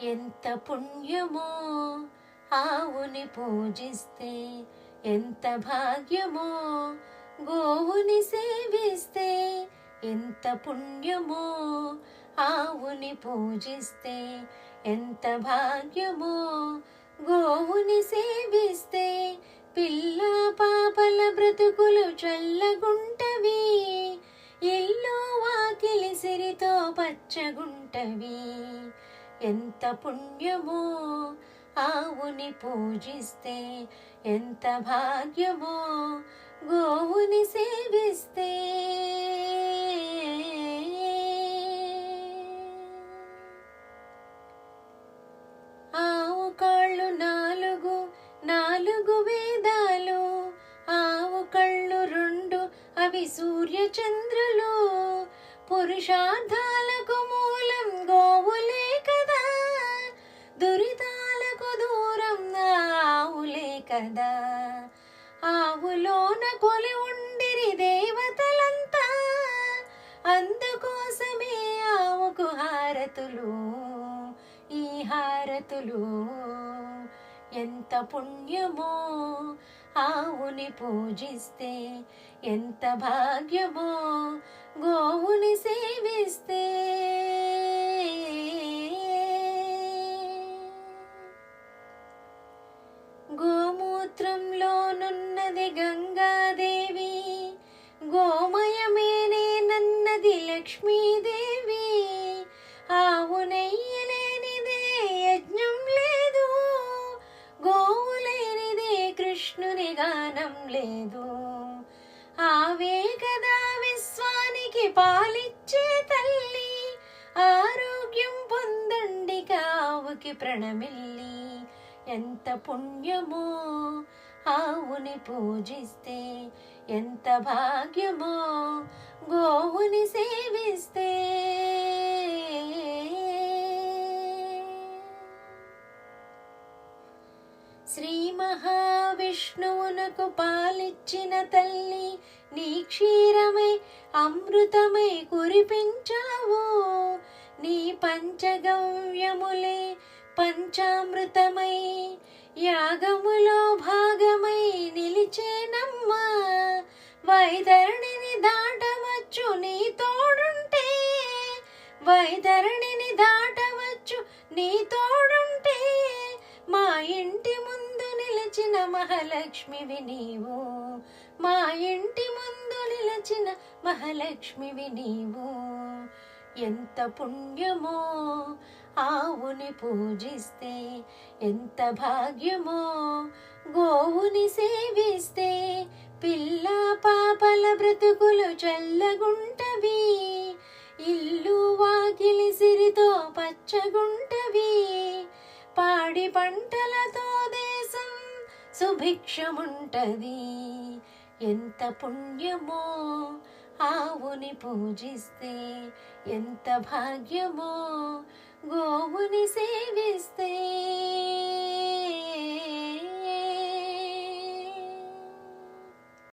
ఎంత పుణ్యమో ఆవుని పూజిస్తే ఎంత భాగ్యమో గోవుని సేవిస్తే ఎంత పుణ్యమో ఆవుని పూజిస్తే ఎంత భాగ్యమో గోవుని సేవిస్తే పిల్ల పాపల బ్రతుకులు చల్లగుంటవి ఇల్లు వాకిలి సిరితో పచ్చగుంటవి. ఎంత పుణ్యమో ఆవుని పూజిస్తే ఎంత భాగ్యమో గోవుని సేవిస్తే. ఆవు కాళ్ళు నాలుగు నాలుగు వేదాలు ఆవు కళ్ళు రెండు అవి సూర్య పురుషార్థాలు కదా. ఆవులోన కొలి ఉండిరి దేవతలంతా. అందుకోసమే ఆవుకు హారతులు ఈ హారతులు. ఎంత పుణ్యమో ఆవుని పూజిస్తే ఎంత భాగ్యమో గోవుని సేవిస్తే. గోమూత్రంలోనున్నది గంగాదేవి గోమయమేనే నన్నది లక్ష్మీదేవి. ఆవు నెయ్యలేనిదే యజ్ఞం లేదు గోవులేనిదే కృష్ణుని గానం లేదు. ఆవే కదా విశ్వానికి పాలిచ్చే తల్లి ఆరోగ్యం పొందండి కావుకి ప్రణమిల్లి. ఎంత పుణ్యమో ఆవుని పూజిస్తే ఎంత భాగ్యమో గోవుని సేవిస్తే. శ్రీ మహావిష్ణువునకు పాలిచ్చిన తల్లి నీ క్షీరమై అమృతమై కురిపించావు. నీ పంచగవ్యములే పంచామృతమై యాగములో వైదరుణిని దాటవచ్చు నీ తోడుంటే. వైదరుణిని దాటవచ్చు నీ తోడుంటే. మా ఇంటి ముందు నిలిచిన మహాలక్ష్మివి నీవు. మా ఇంటి ముందు నిలిచిన మహాలక్ష్మివి నీవు. ఎంత పుణ్యమో ఆవుని పూజిస్తే ఎంత భాగ్యమో గోవుని సేవిస్తే పిల్ల పాపల బ్రతుకులు చల్లగుంటవి. ఇల్లు వాకిలి సిరితో పచ్చగుంటవి. పాడి పంటలతో దేశం సుభిక్షముంటది. ఎంత పుణ్యమో ఆవుని పూజిస్తే ఎంత భాగ్యమో గోవుని సే